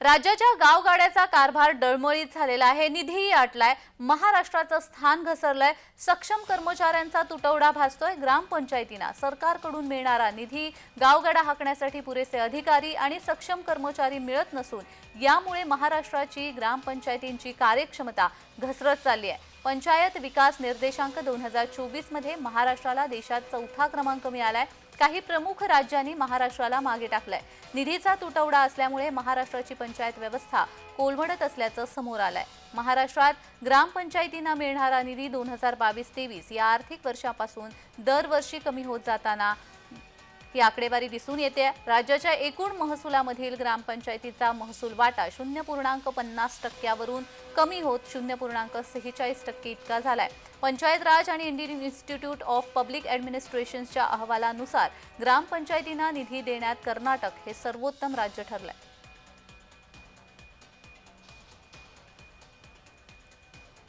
राज्याच्या गावगाड्याचा कारभार डळमळीत झालेला आहे. निधीही आटलाय. महाराष्ट्राचं स्थान घसरलंय. सक्षम कर्मचाऱ्यांचा तुटवडा भासतोय. ग्रामपंचायतींना सरकारकडून मिळणारा निधी गावगाडा हाकण्यासाठी पुरेसे अधिकारी आणि सक्षम कर्मचारी मिळत नसून यामुळे महाराष्ट्राची ग्रामपंचायतींची कार्यक्षमता घसरत चालली आहे. पंचायत विकास निर्देशांक दोन हजार चोवीसमध्ये महाराष्ट्राला देशात चौथा क्रमांक मिळालाय. काही प्रमुख राज्यांनी महाराष्ट्राला मागे टाकलाय. निधीचा तुटवडा असल्यामुळे महाराष्ट्राची पंचायत व्यवस्था कोलमडत असल्याचं समोर आलंय. महाराष्ट्रात ग्रामपंचायतींना मिळणारा निधी दोन हजार बावीस तेवीस या आर्थिक वर्षापासून दरवर्षी कमी होत जाताना ही आकडेवारी दिसून येते. राज्याच्या एकूण महसुलामधील ग्रामपंचायतीचा महसूल वाटा शून्य पूर्णांक पन्नास टक्क्यावरून कमी होत शून्य पूर्णांक सेहेचाळीस टक्के इतका झालाय. पंचायत राज आणि इंडियन इन्स्टिट्यूट ऑफ पब्लिक ॲडमिनिस्ट्रेशनच्या अहवालानुसार ग्रामपंचायतींना निधी देण्यात कर्नाटक हे सर्वोत्तम राज्य ठरलंय.